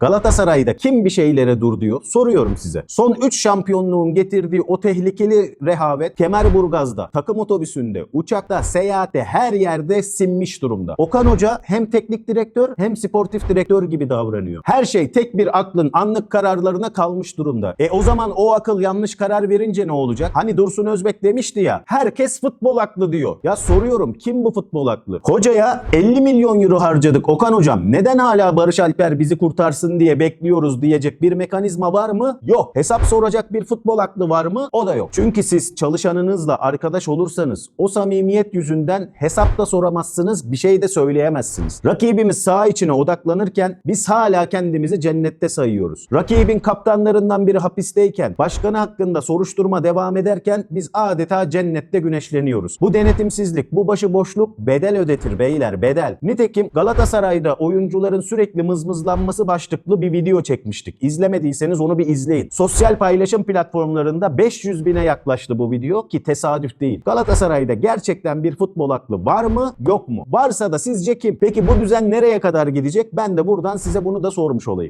Galatasaray'da kim bir şeylere dur diyor? Soruyorum size. Son 3 şampiyonluğun getirdiği o tehlikeli rehavet Kemerburgaz'da, takım otobüsünde, uçakta, seyahatte her yerde sinmiş durumda. Okan Hoca hem teknik direktör hem sportif direktör gibi davranıyor. Her şey tek bir aklın anlık kararlarına kalmış durumda. E o zaman o akıl yanlış karar verince ne olacak? Hani Dursun Özbek demişti ya herkes futbol aklı diyor. Ya soruyorum kim bu futbol aklı? Hocaya 50 milyon euro harcadık Okan hocam. Neden hala Barış Alper bizi kurtarsın diye bekliyoruz diyecek bir mekanizma var mı? Yok. Hesap soracak bir futbol aklı var mı? O da yok. Çünkü siz çalışanınızla arkadaş olursanız o samimiyet yüzünden hesap da soramazsınız, bir şey de söyleyemezsiniz. Rakibimiz saha içine odaklanırken biz hala kendimizi cennette sayıyoruz. Rakibin kaptanlarından biri hapisteyken, başkanı hakkında soruşturma devam ederken biz adeta cennette güneşleniyoruz. Bu denetimsizlik, bu başıboşluk bedel ödetir beyler, bedel. Nitekim Galatasaray'da oyuncuların sürekli mızmızlanması başlıklı bir video çekmiştik. İzlemediyseniz onu bir izleyin. Sosyal paylaşım platformlarında 500 bine yaklaştı bu video ki tesadüf değil. Galatasaray'da gerçekten bir futbol aklı var mı yok mu? Varsa da sizce kim? Peki bu düzen nereye kadar gidecek? Ben de buradan size bunu da sormuş olayım.